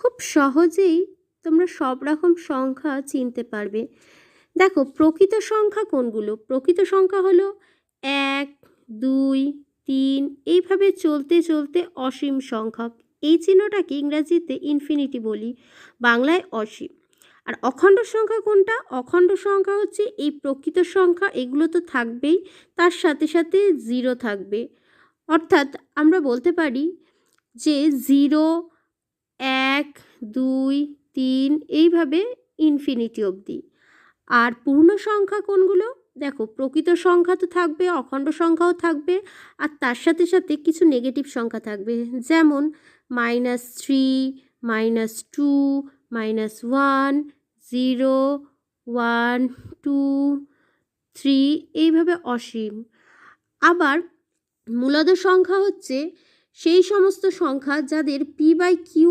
খুব সহজেই তোমরা সব রকম সংখ্যা চিনতে পারবে। দেখো, প্রকৃত সংখ্যা কোনগুলো? প্রকৃত সংখ্যা হলো এক, দুই, তিন, এইভাবে চলতে চলতে অসীম সংখ্যা। এই চিহ্নটাকে ইংরাজিতে ইনফিনিটি বলি, বাংলায় অসীম। আর অখণ্ড সংখ্যা কোনটা? অখণ্ড সংখ্যা হচ্ছে এই প্রকৃত সংখ্যা, এগুলো তো থাকবেই, তার সাথে সাথে জিরো থাকবে। অর্থাৎ আমরা বলতে পারি যে জিরো দুই, তিন, এইভাবে ইনফিনিটি অবধি। আর পূর্ণ সংখ্যা কোনগুলো? দেখো, প্রকৃত সংখ্যা তো থাকবে, অখণ্ড সংখ্যাও থাকবে, আর তার সাথে সাথে কিছু নেগেটিভ সংখ্যা থাকবে। যেমন minus three minus two minus one zero one two three এইভাবে অসীম। আবার মূলত সংখ্যা হচ্ছে সেই সমস্ত সংখ্যা যাদের পি বাই কিউ